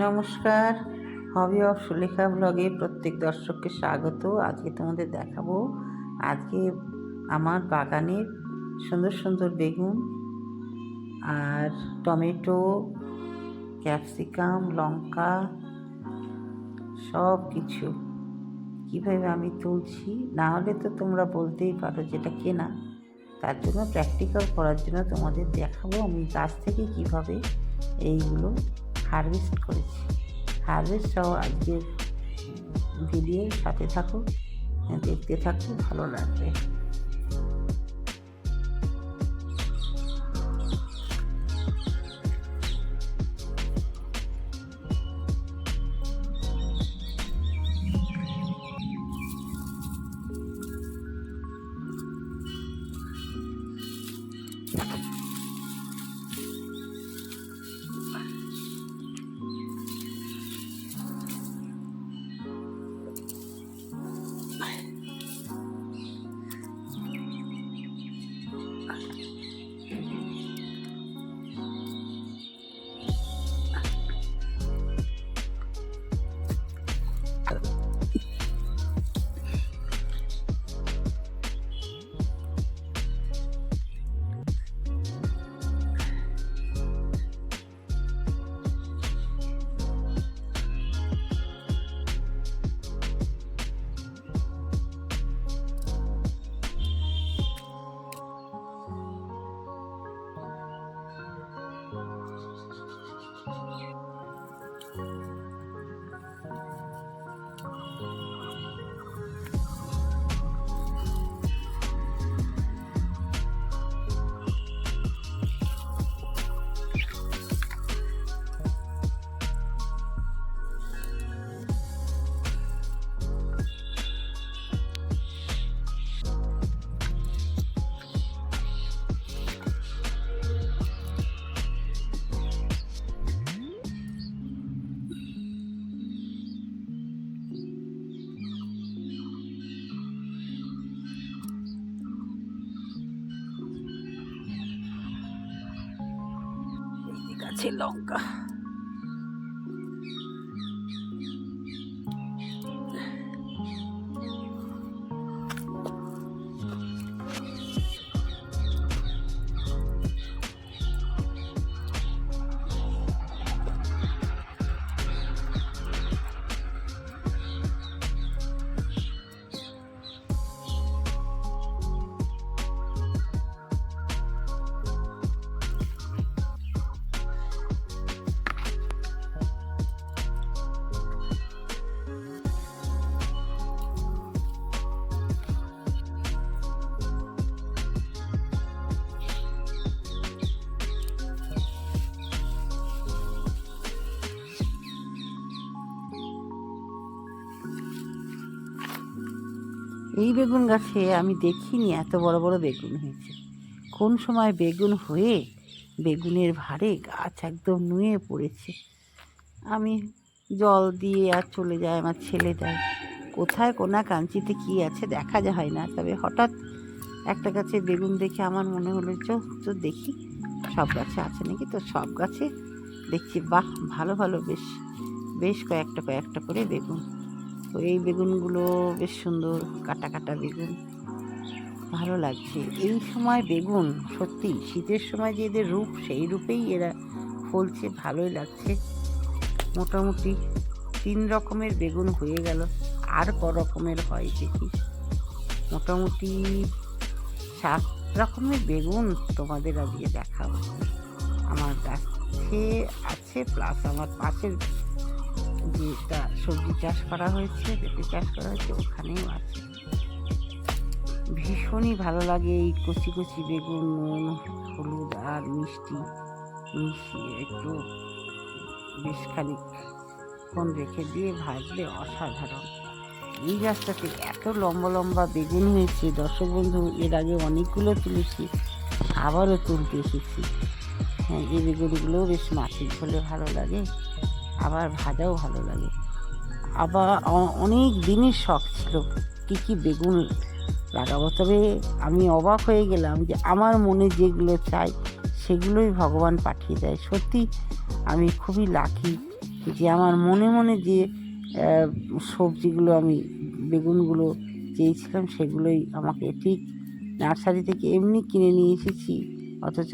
নমস্কার। Hobby of Sulekha ব্লগে প্রত্যেক দর্শককে স্বাগত। আজকে তোমাদের দেখাবো, আজকে আমার বাগানের সুন্দর সুন্দর বেগুন আর টমেটো, ক্যাপসিকাম, লঙ্কা সব কিছু কীভাবে আমি তুলছি? না হলে তো তোমরা বলতেই পারো যেটা কেনা। তার জন্য প্র্যাকটিক্যাল করার জন্য তোমাদের দেখাবো আমি গাছ থেকে কীভাবে এইগুলো হারভেস্ট করেছি। হারভেস্ট সহ আজকের ভিডিও সাথে থাকুন দেখতে থাকুন ভালো লাগবে। এই গাছে লঙ্কা এই বেগুন গাছে আমি দেখিনি, এত বড় বড় বেগুন হয়েছে। কোন সময় বেগুন হয়ে বেগুনের ভারে গাছ একদম নুয়ে পড়েছে। আমি জল দিয়ে আর চলে যায় আমার ছেলে দেয় কোথায় কোনা কাঞ্চিতে কি আছে দেখা যায় না। তবে হঠাৎ একটা গাছে বেগুন দেখে আমার মনে হলো, চো তো দেখি। সব গাছে আছে নাকি? তো সব গাছে দেখছি, বাহ, ভালো ভালো, বেশ বেশ কয়েকটা কয়েকটা করে বেগুন। এই বেগুনগুলো বেশ সুন্দর, কাটা কাটা বেগুন। ভালো লাগছে। এই সময় বেগুন, সত্যি, শীতের সময় যে এদের রূপ, সেই রূপেই এরা ফলছে, ভালোই লাগছে। মোটামুটি তিন রকমের বেগুন হয়ে গেল। আর ক রকমের হয় দেখি। মোটামুটি সাত রকমের বেগুন তোমাদের আজকে দেখাবো। আমার গাছে আছে প্লাস আমার পাশের যেটা সবজি চাষ করা হয়েছে পেঁপে চাষ করা হয়েছে ওখানেও আছে ভীষণই ভালো লাগে এই কচি কচি বেগুন, নুন, হলুদ আর মিষ্টি মিশিয়ে একটু বেশ খানিকক্ষণ রেখে দিয়ে ভাজলে অসাধারণ। এই গাছটাতে এত লম্বা লম্বা বেগুন হয়েছে, দর্শক বন্ধু, এর আগে অনেকগুলো তুলেছি, আবারও তুলতে এসেছি। হ্যাঁ এই বেগুনগুলোও বেশ মাছের ঝোলে ভালো লাগে। আবার ভাজাও ভালো লাগে। আবার অনেক দিনের শখ ছিল কী কী বেগুন লাগাবো। তবে আমি অবাক হয়ে গেলাম যে আমার মনে যেগুলো চাই সেগুলোই ভগবান পাঠিয়ে দেয়। সত্যি আমি খুবই লাকি যে আমার মনে মনে যে সবজিগুলো আমি, বেগুনগুলো চেয়েছিলাম সেগুলোই আমাকে ঠিক নার্সারি থেকে এমনি কিনে নিয়ে এসেছি। অথচ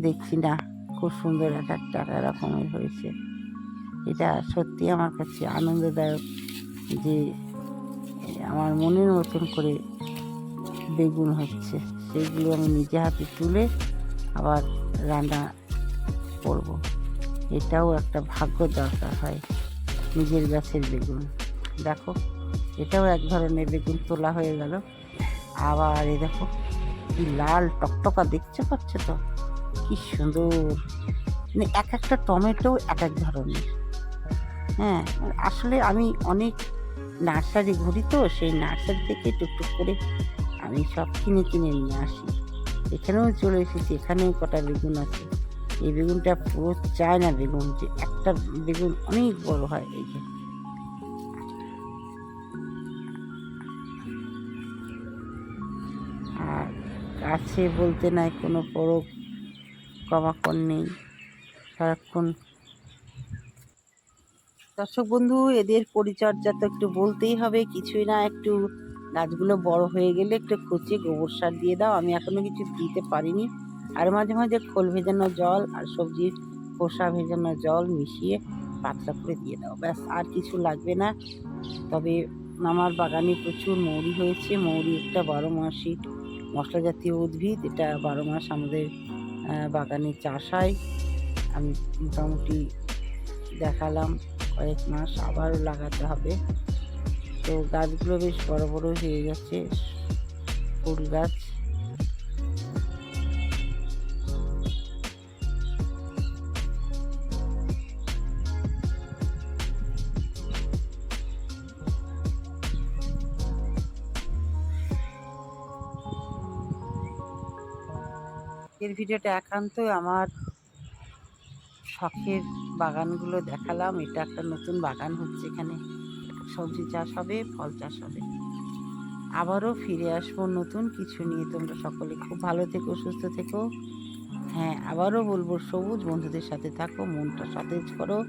দেখছি না, খুব সুন্দর এক একটা এক এক রকমের হয়েছে। এটা সত্যি আমার কাছে আনন্দদায়ক যে আমার মনের মতন করে বেগুন হচ্ছে। সেগুলো আমি নিজে হাতে তুলে আবার রান্না করব। এটাও একটা ভাগ্য দরকার হয় নিজের গাছের বেগুন। দেখো, এটাও এক ধরনের বেগুন তোলা হয়ে গেল। আবার এই দেখো, কি লাল টকটকা, দেখতে পাচ্ছ তো? কি সুন্দর। মানে এক একটা টমেটো এক এক ধরনের। হ্যাঁ আসলে আমি অনেক নার্সারি ঘুরি তো, সেই নার্সারি থেকে টুকটুক করে আমি সব কিনে কিনে নিয়ে আসি। এখানেও চলে এসেছি, এখানেও কটা বেগুন আছে। এই বেগুনটা পুরো চায় না বেগুন, যে একটা বেগুন অনেক বড় হয়, এই যে। আর কাছে বলতে নাই, কোনো পরক কমাকর নেই। সারাক্ষণ দর্শক বন্ধু, এদের পরিচর্যা তো একটু বলতেই হবে, কিছুই না, একটু গাছগুলো বড় হয়ে গেলে একটু কুচিয়ে গোবর সার দিয়ে দাও। আমি এখনও কিছু দিতে পারিনি। আর মাঝে মাঝে খোল ভেজানো জল আর সবজির খোসা ভেজানো জল মিশিয়ে পাতলা করে দিয়ে দাও। ব্যাস, আর কিছু লাগবে না। তবে আমার বাগানে প্রচুর মৌরি হয়েছে। মৌরি একটা বারো মাসি মশলা জাতীয় উদ্ভিদ। এটা বারো মাস আমাদের বাগানে চাষ হয়। আমি মোটামুটি দেখালাম। কয়েক মাস আবারও লাগাতে হবে। তো গাছগুলো বেশ বড় বড় হয়ে গেছে, ফুল গাছ। এর ভিডিওটা একান্তই আমার শখের বাগানগুলো দেখালাম। এটা একটা নতুন বাগান হচ্ছে এখানে। সবজি চাষ হবে, ফল চাষ হবে। আবারও ফিরে আসব নতুন কিছু নিয়ে। তোমরা সকলে খুব ভালো থেকো, সুস্থ থেকো। হ্যাঁ আবারও বলব, সবুজ বন্ধুদের সাথে থাকো, মনটা সতেজ করো।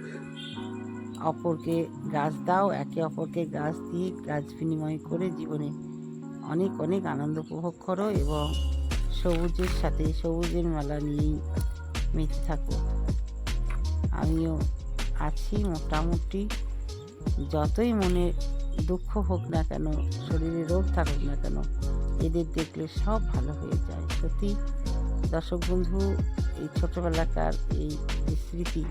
অপরকে গাছ দাও, একে অপরকে গাছ দিয়ে গাছ বিনিময় করে জীবনে অনেক অনেক আনন্দ উপভোগ করো এবং সবুজের সাথে সবুজের মেলা নিয়েই মেতে থাকো। আমিও আছি মোটামুটি। যতই মনে দুঃখ হোক না কেন, শরীরে রোগ থাকুক না কেন, এদের দেখলে সব ভালো হয়ে যায়। সত্যি, দর্শক বন্ধু, এই ছোটোবেলাকার এই স্মৃতি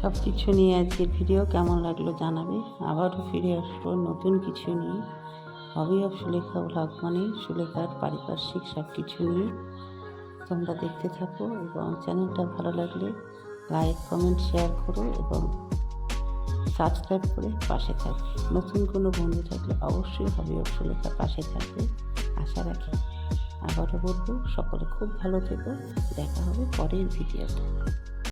সব কিছু নিয়ে আজকের ভিডিও কেমন লাগল জানাবে। আবারও ফিরে আসব নতুন কিছু নিয়ে। হবি অফ সুলেখা ব্লগ মানে সুলেখার পারিপার্শ্বিক সব কিছু নিয়ে। তোমরা দেখতে থাকো এবং চ্যানেলটা ভালো লাগলে লাইক, কমেন্ট, শেয়ার করো এবং সাবস্ক্রাইব করে পাশে থাকবে নতুন কোনো বন্ধু থাকলে অবশ্যই হবে সুলেখার পাশে থাকবে। আশা রাখি আবারও বলব, সকলে খুব ভালো থেকো। দেখা হবে পরের ভিডিওতে।